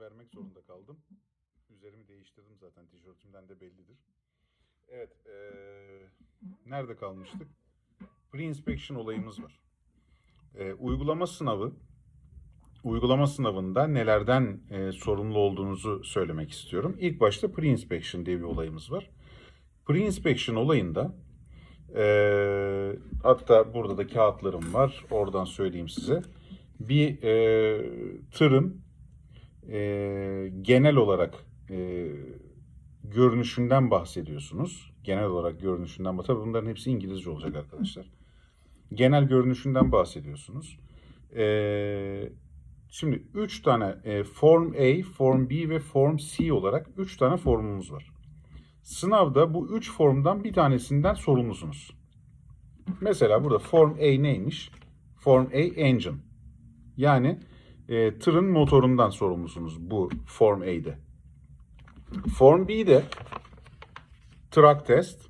vermek zorunda kaldım. Üzerimi değiştirdim zaten tişörtümden de bellidir. Evet, eee, nerede kalmıştık? Pre-inspection olayımız var. Eee, uygulama sınavı, uygulama sınavında nelerden eee, sorumlu olduğunuzu söylemek istiyorum. İlk başta pre-inspection diye bir olayımız var. Pre-inspection olayında eee, hatta burada da kağıtlarım var. Oradan söyleyeyim size. Bir eee, tırın eee, genel olarak eee, görünüşünden bahsediyorsunuz. Genel olarak görünüşünden. Tabii bunların hepsi İngilizce olacak arkadaşlar. Genel görünüşünden bahsediyorsunuz. Eee, şimdi 3 tane eee, Form A, Form B ve Form C olarak 3 tane formumuz var. Sınavda bu 3 formdan bir tanesinden sorumlusunuz. Mesela burada Form A neymiş? Form A Engine. Yani e, tırın motorundan sorumlusunuz bu Form A'de. Form B'de Truck Test.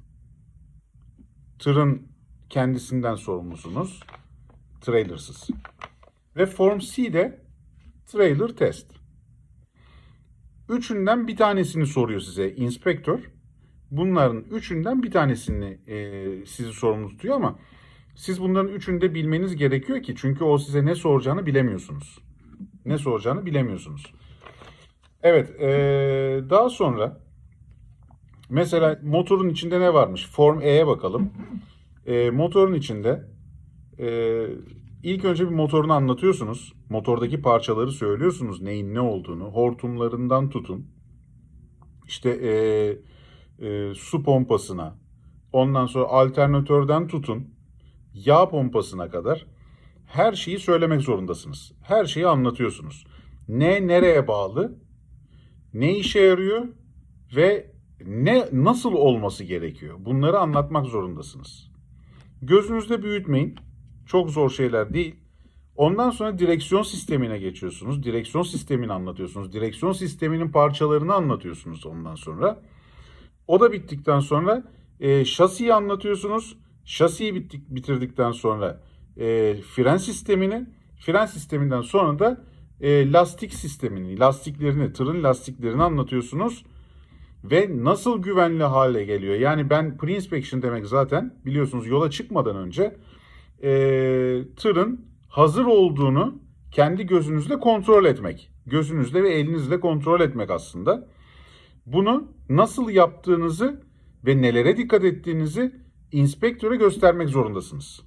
Tırın kendisinden sorumlusunuz. Trailersız. Ve Form C'de Trailer Test. Üçünden bir tanesini soruyor size inspektör. Bunların üçünden bir tanesini e, sizi sorumlu tutuyor ama siz bunların üçünü de bilmeniz gerekiyor ki çünkü o size ne soracağını bilemiyorsunuz. Ne soracağını bilemiyorsunuz. Evet, e, daha sonra mesela motorun içinde ne varmış? Form E'ye bakalım. E, motorun içinde e, ilk önce bir motorunu anlatıyorsunuz. Motordaki parçaları söylüyorsunuz neyin ne olduğunu. Hortumlarından tutun. İşte e, e, su pompasına, ondan sonra alternatörden tutun, yağ pompasına kadar her şeyi söylemek zorundasınız. Her şeyi anlatıyorsunuz. Ne nereye bağlı, ne işe yarıyor ve ne nasıl olması gerekiyor. Bunları anlatmak zorundasınız. Gözünüzde büyütmeyin. Çok zor şeyler değil. Ondan sonra direksiyon sistemine geçiyorsunuz. Direksiyon sistemini anlatıyorsunuz. Direksiyon sisteminin parçalarını anlatıyorsunuz ondan sonra. O da bittikten sonra e, şasiyi anlatıyorsunuz. Şasiyi bittik, bitirdikten sonra e, fren sistemini, fren sisteminden sonra da e, lastik sistemini, lastiklerini, tırın lastiklerini anlatıyorsunuz. Ve nasıl güvenli hale geliyor? Yani ben pre-inspection demek zaten biliyorsunuz yola çıkmadan önce e, tırın hazır olduğunu kendi gözünüzle kontrol etmek. Gözünüzle ve elinizle kontrol etmek aslında. Bunu nasıl yaptığınızı ve nelere dikkat ettiğinizi inspektöre göstermek zorundasınız.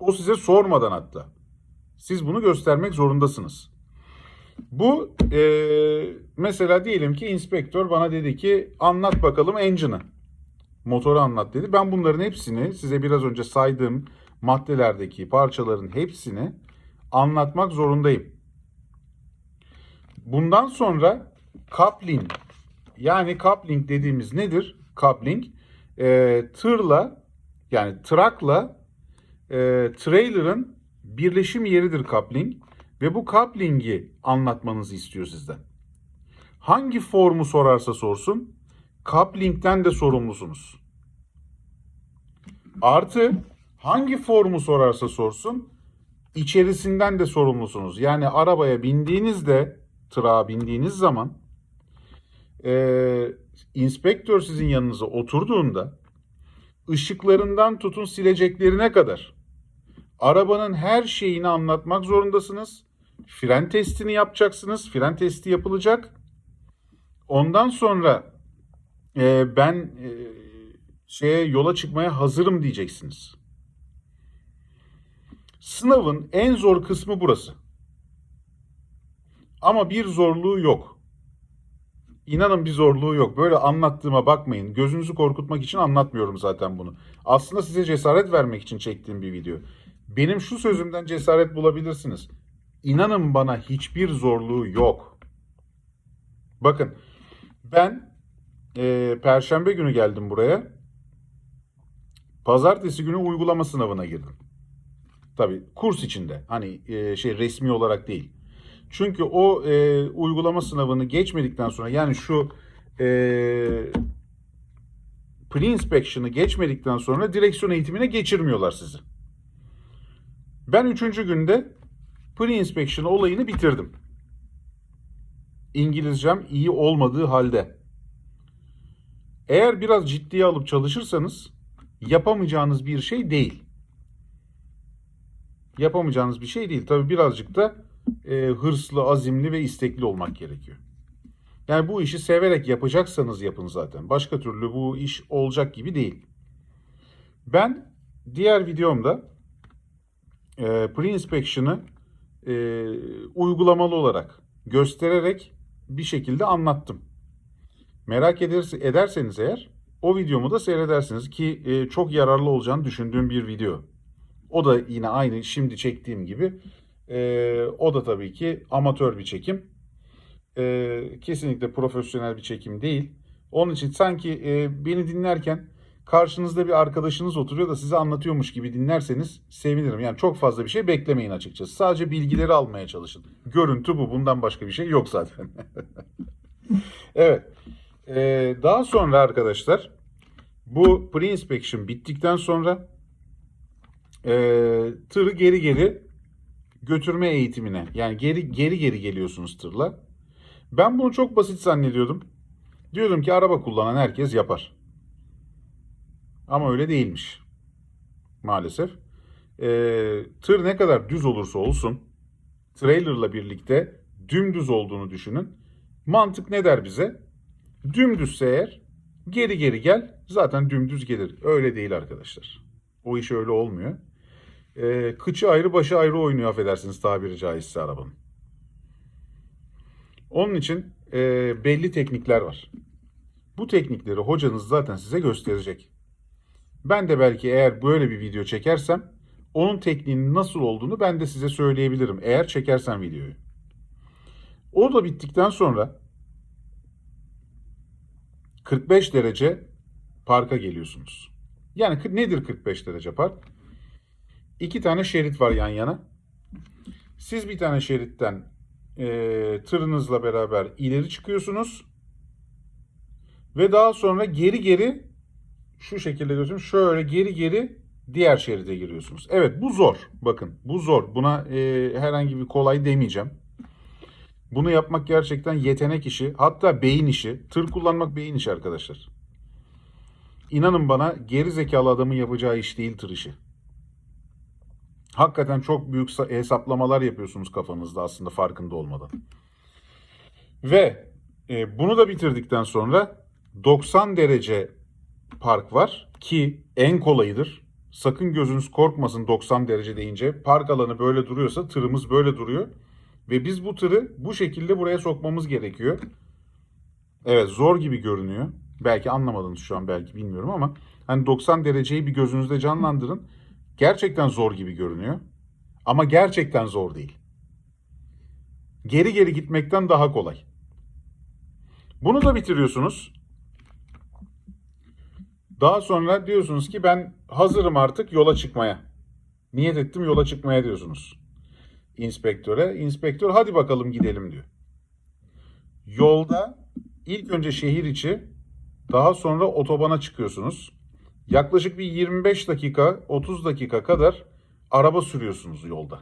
O size sormadan hatta. Siz bunu göstermek zorundasınız. Bu e, mesela diyelim ki inspektör bana dedi ki anlat bakalım engine'ı. Motoru anlat dedi. Ben bunların hepsini size biraz önce saydığım maddelerdeki parçaların hepsini anlatmak zorundayım. Bundan sonra coupling yani coupling dediğimiz nedir? Coupling e, tırla yani truckla e, trailer'ın birleşim yeridir coupling ve bu coupling'i anlatmanızı istiyor sizden. Hangi formu sorarsa sorsun coupling'den de sorumlusunuz. Artı hangi formu sorarsa sorsun içerisinden de sorumlusunuz. Yani arabaya bindiğinizde, tırağa bindiğiniz zaman e, inspektör sizin yanınıza oturduğunda ışıklarından tutun sileceklerine kadar arabanın her şeyini anlatmak zorundasınız. Fren testini yapacaksınız. Fren testi yapılacak. Ondan sonra e, ben e, şeye yola çıkmaya hazırım diyeceksiniz. Sınavın en zor kısmı burası. Ama bir zorluğu yok. İnanın bir zorluğu yok. Böyle anlattığıma bakmayın. Gözünüzü korkutmak için anlatmıyorum zaten bunu. Aslında size cesaret vermek için çektiğim bir video. Benim şu sözümden cesaret bulabilirsiniz. İnanın bana hiçbir zorluğu yok. Bakın ben e, Perşembe günü geldim buraya. Pazartesi günü uygulama sınavına girdim. Tabii kurs içinde. Hani e, şey resmi olarak değil. Çünkü o e, uygulama sınavını geçmedikten sonra yani şu e, pre-inspection'ı geçmedikten sonra direksiyon eğitimine geçirmiyorlar sizi. Ben üçüncü günde pre-inspection olayını bitirdim. İngilizcem iyi olmadığı halde. Eğer biraz ciddiye alıp çalışırsanız yapamayacağınız bir şey değil. Yapamayacağınız bir şey değil. Tabii birazcık da e, hırslı, azimli ve istekli olmak gerekiyor. Yani bu işi severek yapacaksanız yapın zaten. Başka türlü bu iş olacak gibi değil. Ben diğer videomda e, pre-inspection'ı e, uygulamalı olarak göstererek bir şekilde anlattım. Merak ederse, ederseniz eğer o videomu da seyredersiniz ki e, çok yararlı olacağını düşündüğüm bir video. O da yine aynı şimdi çektiğim gibi. E, o da tabii ki amatör bir çekim. E, kesinlikle profesyonel bir çekim değil. Onun için sanki e, beni dinlerken karşınızda bir arkadaşınız oturuyor da size anlatıyormuş gibi dinlerseniz sevinirim. Yani çok fazla bir şey beklemeyin açıkçası. Sadece bilgileri almaya çalışın. Görüntü bu. Bundan başka bir şey yok zaten. evet. Ee, daha sonra arkadaşlar bu pre-inspection bittikten sonra e, tırı geri geri götürme eğitimine yani geri geri geri geliyorsunuz tırla. Ben bunu çok basit zannediyordum. Diyordum ki araba kullanan herkes yapar. Ama öyle değilmiş. Maalesef. Ee, tır ne kadar düz olursa olsun trailerla birlikte dümdüz olduğunu düşünün. Mantık ne der bize? Dümdüzse eğer geri geri gel zaten dümdüz gelir. Öyle değil arkadaşlar. O iş öyle olmuyor. Ee, kıçı ayrı başı ayrı oynuyor affedersiniz tabiri caizse arabanın. Onun için e, belli teknikler var. Bu teknikleri hocanız zaten size gösterecek. Ben de belki eğer böyle bir video çekersem onun tekniğinin nasıl olduğunu ben de size söyleyebilirim eğer çekersem videoyu. O da bittikten sonra 45 derece parka geliyorsunuz. Yani nedir 45 derece park? İki tane şerit var yan yana. Siz bir tane şeritten e, tırınızla beraber ileri çıkıyorsunuz. Ve daha sonra geri geri şu şekilde göstereyim. Şöyle geri geri diğer şeride giriyorsunuz. Evet bu zor. Bakın bu zor. Buna e, herhangi bir kolay demeyeceğim. Bunu yapmak gerçekten yetenek işi. Hatta beyin işi. Tır kullanmak beyin işi arkadaşlar. İnanın bana geri zekalı adamın yapacağı iş değil tır işi. Hakikaten çok büyük sa- hesaplamalar yapıyorsunuz kafanızda aslında farkında olmadan. Ve e, bunu da bitirdikten sonra 90 derece park var ki en kolayıdır. Sakın gözünüz korkmasın 90 derece deyince. Park alanı böyle duruyorsa tırımız böyle duruyor. Ve biz bu tırı bu şekilde buraya sokmamız gerekiyor. Evet zor gibi görünüyor. Belki anlamadınız şu an belki bilmiyorum ama hani 90 dereceyi bir gözünüzde canlandırın. Gerçekten zor gibi görünüyor. Ama gerçekten zor değil. Geri geri gitmekten daha kolay. Bunu da bitiriyorsunuz. Daha sonra diyorsunuz ki ben hazırım artık yola çıkmaya. Niyet ettim yola çıkmaya diyorsunuz. İnspektöre. İnspektör hadi bakalım gidelim diyor. Yolda ilk önce şehir içi daha sonra otobana çıkıyorsunuz. Yaklaşık bir 25 dakika 30 dakika kadar araba sürüyorsunuz yolda.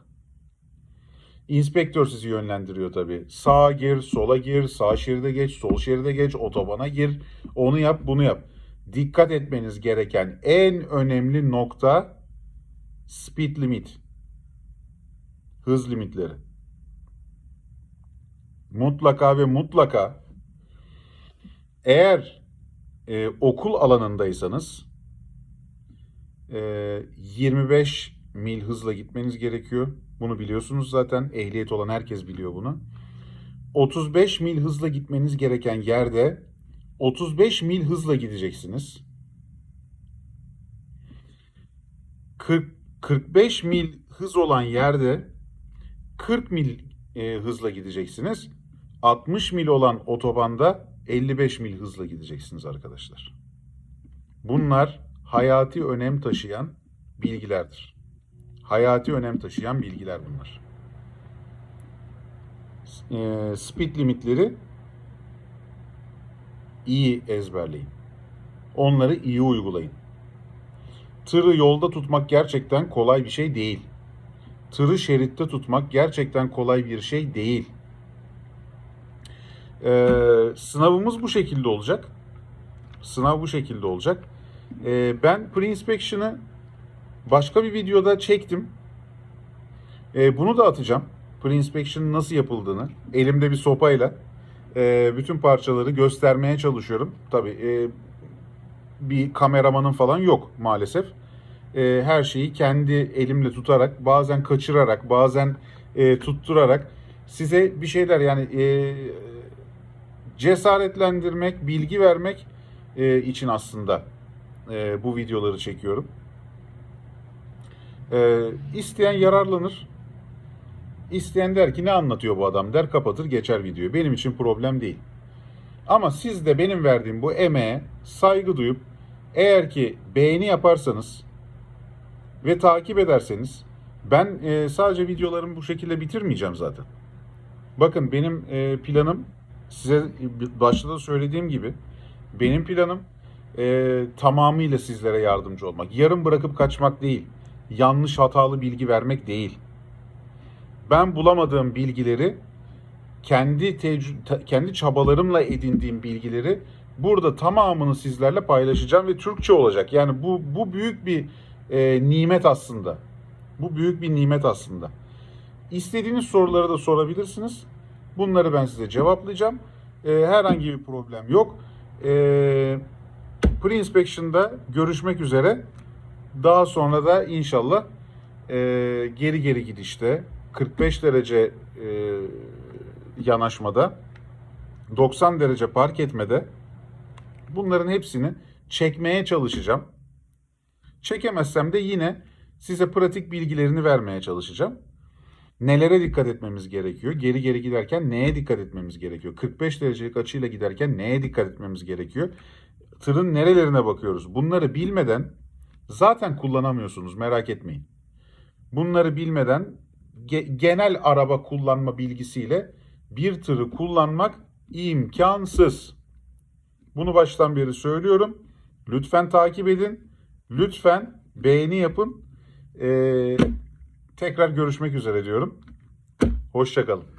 İnspektör sizi yönlendiriyor tabii. Sağa gir, sola gir, sağ şeride geç, sol şeride geç, otobana gir. Onu yap, bunu yap. Dikkat etmeniz gereken en önemli nokta speed limit. Hız limitleri. Mutlaka ve mutlaka eğer e, okul alanındaysanız 25 mil hızla gitmeniz gerekiyor. Bunu biliyorsunuz zaten. Ehliyet olan herkes biliyor bunu. 35 mil hızla gitmeniz gereken yerde 35 mil hızla gideceksiniz. 40 45 mil hız olan yerde 40 mil e, hızla gideceksiniz. 60 mil olan otobanda 55 mil hızla gideceksiniz arkadaşlar. Bunlar hayati önem taşıyan bilgilerdir. Hayati önem taşıyan bilgiler bunlar. E, speed limitleri iyi ezberleyin. Onları iyi uygulayın. Tırı yolda tutmak gerçekten kolay bir şey değil. Tırı şeritte tutmak gerçekten kolay bir şey değil. Ee, sınavımız bu şekilde olacak. Sınav bu şekilde olacak. Ee, ben pre-inspection'ı başka bir videoda çektim. Ee, bunu da atacağım. Pre-inspection'ın nasıl yapıldığını elimde bir sopayla e, bütün parçaları göstermeye çalışıyorum. Tabii e, bir kameramanın falan yok maalesef. E, her şeyi kendi elimle tutarak, bazen kaçırarak, bazen tutturarak size bir şeyler yani cesaretlendirmek, bilgi vermek için aslında e, bu videoları çekiyorum. E, isteyen yararlanır. İsteyen der ki ne anlatıyor bu adam der kapatır geçer videoyu. Benim için problem değil. Ama siz de benim verdiğim bu emeğe saygı duyup eğer ki beğeni yaparsanız ve takip ederseniz ben e, sadece videolarımı bu şekilde bitirmeyeceğim zaten. Bakın benim e, planım size başta da söylediğim gibi benim planım e, tamamıyla sizlere yardımcı olmak. Yarım bırakıp kaçmak değil. Yanlış hatalı bilgi vermek değil. Ben bulamadığım bilgileri kendi kendi çabalarımla edindiğim bilgileri burada tamamını sizlerle paylaşacağım ve Türkçe olacak. Yani bu bu büyük bir e, nimet aslında. Bu büyük bir nimet aslında. İstediğiniz soruları da sorabilirsiniz. Bunları ben size cevaplayacağım. E, herhangi bir problem yok. E, Pre-inspection'da görüşmek üzere. Daha sonra da inşallah e, geri geri gidişte 45 derece e, yanaşmada 90 derece park etmede bunların hepsini çekmeye çalışacağım. Çekemezsem de yine size pratik bilgilerini vermeye çalışacağım. Nelere dikkat etmemiz gerekiyor? Geri geri giderken neye dikkat etmemiz gerekiyor? 45 derecelik açıyla giderken neye dikkat etmemiz gerekiyor? Tırın nerelerine bakıyoruz? Bunları bilmeden zaten kullanamıyorsunuz merak etmeyin. Bunları bilmeden ge- genel araba kullanma bilgisiyle bir tırı kullanmak imkansız. Bunu baştan beri söylüyorum. Lütfen takip edin. Lütfen beğeni yapın. Ee, tekrar görüşmek üzere diyorum. Hoşçakalın.